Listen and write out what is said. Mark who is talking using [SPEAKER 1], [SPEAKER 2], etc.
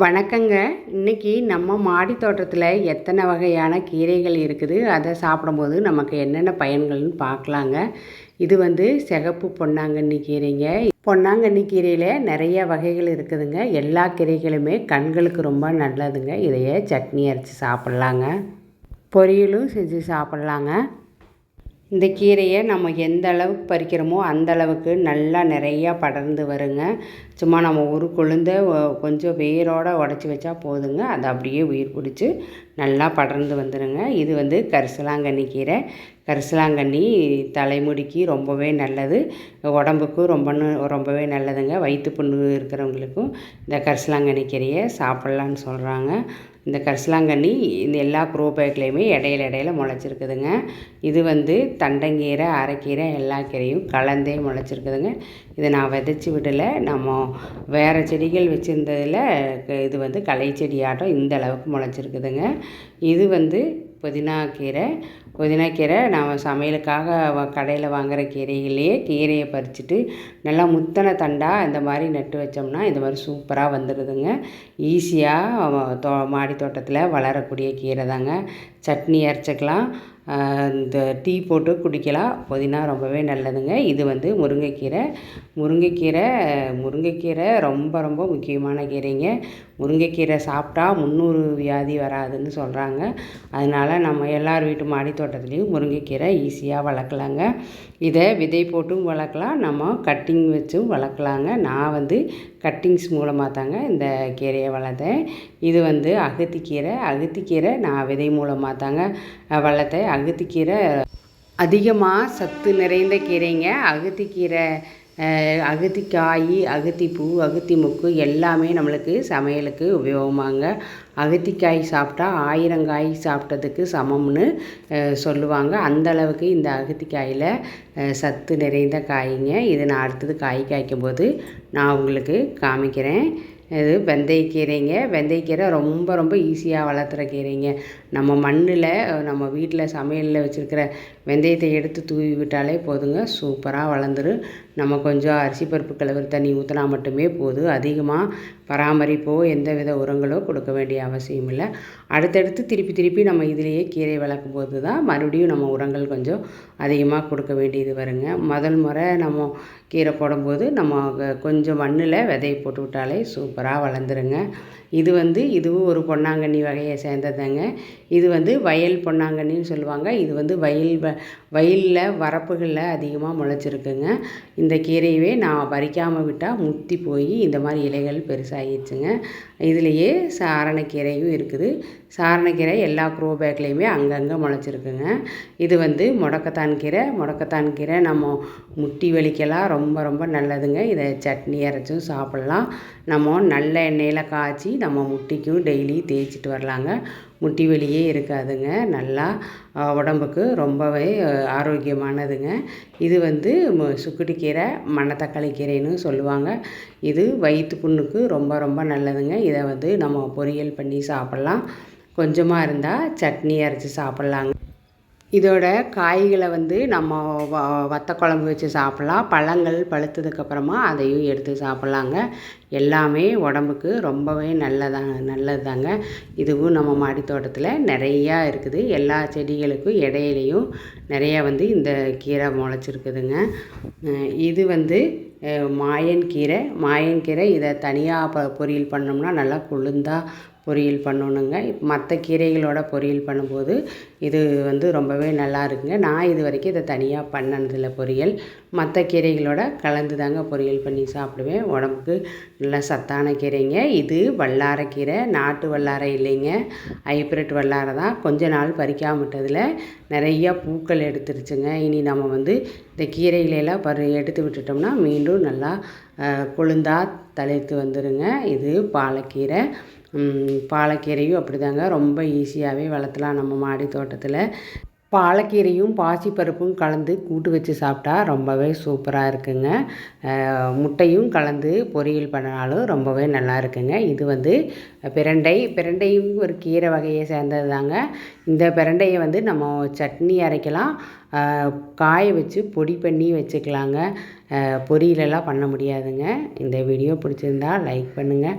[SPEAKER 1] வணக்கங்க. இன்னைக்கு நம்ம மாடி தோட்டத்தில் எத்தனை வகையான கீரைகள் இருக்குது அதை சாப்பிடும்போது நமக்கு என்னென்ன பயன்கள்னு பார்க்கலாங்க. இது வந்து சிகப்பு பொன்னாங்கண்ணி கீரைங்க. பொன்னாங்கண்ணி கீரையில் நிறைய வகைகள் இருக்குதுங்க. எல்லா கீரைகளுமே கண்களுக்கு ரொம்ப நல்லதுங்க. இதையே சட்னி அரைச்சி சாப்பிட்லாங்க. பொரியலும் செஞ்சு சாப்பிட்லாங்க. இந்த கீரையை நம்ம எந்த அளவுக்கு பறிக்கிறோமோ அந்த அளவுக்கு நல்லா நிறையா படர்ந்து வருங்க. சும்மா நம்ம ஒரு கொழுந்த கொஞ்சம் வேரோடு உடச்சி வச்சா போதுங்க. அது அப்படியே உயிர் பிடிச்சி நல்லா படர்ந்து வந்துடுங்க இது வந்து கரிசலாங்கண்ணி கீரை. கரிசலாங்கண்ணி தலைமுடிக்கு ரொம்பவே நல்லது. உடம்புக்கும் ரொம்ப ரொம்பவே நல்லதுங்க. வயிற்று புண்ணு இருக்கிறவங்களுக்கும் இந்த கரிசலாங்கண்ணி கீரையை சாப்பிட்லான்னு சொல்கிறாங்க இந்த கரிசலாங்கண்ணி இந்த எல்லா க்ரோ பேக்லேயுமே இடையில இடையில முளைச்சிருக்குதுங்க. இது வந்து தண்டங்கீரை அரைக்கீரை எல்லா கீரையும் கலந்தே முளைச்சிருக்குதுங்க. இதை நான் விதைச்சி விடலை. நம்ம வேறு செடிகள் வச்சுருந்ததில் இது வந்து களை செடியாட்டம் இந்த அளவுக்கு முளைச்சிருக்குதுங்க. இது வந்து புதினா கீரை புதினா கீரை நம்ம சமையலுக்காக கடையில் வாங்குகிற கீரையிலேயே கீரையை பறிச்சுட்டு நல்லா முத்தனை தண்டாக இந்த மாதிரி நட்டு வச்சோம்னா இந்த மாதிரி சூப்பராக வந்துடுதுங்க ஈஸியாக தோ மாடி தோட்டத்தில் வளரக்கூடிய கீரை தாங்க. சட்னி அரைச்சிக்கலாம். இந்த டீ போட்டு குடிக்கலாம். புதினா ரொம்பவே நல்லதுங்க. இது வந்து முருங்கைக்கீரை. முருங்கைக்கீரை முருங்கைக்கீரை ரொம்ப ரொம்ப முக்கியமான கீரைங்க. முருங்கைக்கீரை சாப்பிட்டா முந்நூறு வியாதி வராதுன்னு சொல்கிறாங்க அதனால் நம்ம எல்லார் வீட்டு மாடி தோட்டத்துலேயும் முருங்கைக்கீரை ஈஸியாக வளர்க்கலாங்க. இதை விதை போட்டும் வளர்க்கலாம். நம்ம கட்டிங் வச்சும் வளர்க்கலாங்க. நான் வந்து கட்டிங்ஸ் மூலமாக தாங்க இந்த கீரையை வளர்த்தேன். இது வந்து அகத்திக்கீரை. அகத்திக்கீரை நான் விதை மூலமாக தாங்க வளர்த்தேன். அகத்திக்கீரை அதிகமாக சத்து நிறைந்த கீரைங்க. அகத்திக்கீரை அகத்திக்காய் அகத்திப்பூ அகத்தி முக்கு எல்லாமே நம்மளுக்கு சமையலுக்கு உபயோகமாங்க. அகத்திக்காய் சாப்பிட்டா ஆயிரங்காய் சாப்பிட்டதுக்கு சமம்னு சொல்லுவாங்க. அந்த அளவுக்கு இந்த அகத்திக்காயில் சத்து நிறைந்த காய்ங்க. இது நான் அடுத்தது காய் காய்க்கும் போது நான் உங்களுக்கு காமிக்கிறேன். இது வெந்தயக்கீரைங்க வெந்தயக்கீரை ரொம்ப ரொம்ப ஈஸியாக வளர்த்துற கீரைங்க. நம்ம மண்ணில் நம்ம வீட்டில் சமையலில் வச்சுருக்கிற வெந்தயத்தை எடுத்து தூவி விட்டாலே போதுங்க. சூப்பராக வளர்ந்துரும் நம்ம கொஞ்சம் அரிசி பருப்பு கழுவுற தண்ணி ஊற்றினா மட்டுமே போதும் அதிகமாக பராமரிப்போ எந்த வித உரங்களோ கொடுக்க வேண்டிய அவசியம் இல்லை. அடுத்தடுத்து திருப்பி திருப்பி நம்ம இதிலேயே கீரை வளர்க்கும் போது தான் மறுபடியும் நம்ம உரங்கள் கொஞ்சம் அதிகமாக கொடுக்க வேண்டியது வருங்க. முதல் முறை நம்ம கீரை போடும்போது நம்ம கொஞ்சம் மண்ணில் விதையை போட்டு விட்டாலே சூப்பராக வளர்ந்துருங்க. இது வந்து இதுவும் ஒரு பொன்னாங்கண்ணி வகையை சேர்ந்ததுங்க. இது வந்து வயல் பொன்னாங்கண்ணின்னு சொல்லுவாங்க. இது வந்து வயல் வ வயலில் வரப்புகளில் அதிகமாக முளைச்சிருக்குங்க. இந்த கீரையவே நான் பறிக்காமல் விட்டால் முத்தி போய் இந்த மாதிரி இலைகள் பெருசாகிடுச்சுங்க இதுலேயே சாரணக்கீரையும் இருக்குது. சாரணக்கீரை எல்லா க்ரோ பேக்லேயுமே அங்கங்கே முளைச்சிருக்குங்க. இது வந்து முடக்கத்தான் கீரை. முடக்கத்தான் கீரை நம்ம முட்டி வலிக்கெல்லாம் ரொம்ப ரொம்ப நல்லதுங்க. இதை சட்னி அரைச்சும் சாப்பிட்லாம். நம்ம நல்ல எண்ணெயில் காய்ச்சி நம்ம முட்டிக்கும் டெய்லி தேய்ச்சிட்டு வரலாங்க. முட்டி வலியே இருக்காதுங்க. நல்லா உடம்புக்கு ரொம்பவே ஆரோக்கியமானதுங்க. இது வந்து சுக்குட்டி கீரை மணத்தக்காளி கீரைன்னு சொல்லுவாங்க. இது வயிற்று புண்ணுக்கு ரொம்ப ரொம்ப நல்லதுங்க. இதை வந்து நம்ம பொரியல் பண்ணி சாப்பிட்லாம். கொஞ்சமாக இருந்தால் சட்னி அரைச்சி சாப்பிட்லாங்க. இதோட காய்களை வந்து நம்ம வ வத்த குழம்பு வச்சு சாப்பிட்லாம். பழங்கள் பழுத்ததுக்கப்புறமா அதையும் எடுத்து சாப்பிட்லாங்க. எல்லாமே உடம்புக்கு ரொம்பவே நல்லதாங்க நல்லது தாங்க இதுவும் நம்ம மாடி தோட்டத்தில் நிறையா இருக்குது. எல்லா செடிகளுக்கும் இடையிலையும் நிறையா வந்து இந்த கீரை முளைச்சிருக்குதுங்க. இது வந்து மாயன் கீரை. மாயன் கீரை இதை தனியாக ப பொரியல் பண்ணோம்னா நல்லா கொழுந்தா பொரியல் பண்ணணுங்க. மற்ற கீரைகளோட பொரியல் பண்ணும்போது இது வந்து ரொம்பவே நல்லா இருக்குங்க நான் இது வரைக்கும் இதை தனியாக பண்ணதில்ல பொரியல். மற்ற கீரைகளோட கலந்து தாங்க பொரியல் பண்ணி சாப்பிடுவேன். உடம்புக்கு நல்ல சத்தான கீரைங்க. இது வல்லாரைக்கீரை நாட்டு வல்லாரை இல்லைங்க. ஹைப்ரிட் வல்லாரை தான். கொஞ்ச நாள் பறிக்காம விட்டதில் நிறையா பூக்கள் எடுத்துருச்சுங்க. இனி நம்ம வந்து இந்த கீரைகளெல்லாம் பரு எடுத்து விட்டுட்டோம்னா மீண்டும் நல்லா அஹ், கொழுந்தா தழைத்து வந்துடுங்க இது பாலக்கீரை. பாலக்கீரையும் பாலக்கீரையும் அப்படிதாங்க. ரொம்ப ஈஸியாகவே வளர்த்தலாம் நம்ம மாடி தோட்டத்தில். பாலக்கீரையும் பாசிப்பருப்பும் கலந்து கூட்டு வச்சு சாப்பிட்டா ரொம்பவே சூப்பராக இருக்குங்க. முட்டையும் கலந்து பொரியல் பண்ணாலும் ரொம்பவே நல்லா இருக்குங்க. இது வந்து பிரண்டை பிரண்டையும் ஒரு கீரை வகையை சேர்ந்தது தாங்க இந்த பிரண்டையை வந்து நம்ம சட்னி அரைக்கலாம். காய வச்சு பொடி பண்ணி வச்சுக்கலாங்க. பொரியலெல்லாம் பண்ண முடியாதுங்க. இந்த வீடியோ பிடிச்சிருந்தா லைக் பண்ணுங்கள்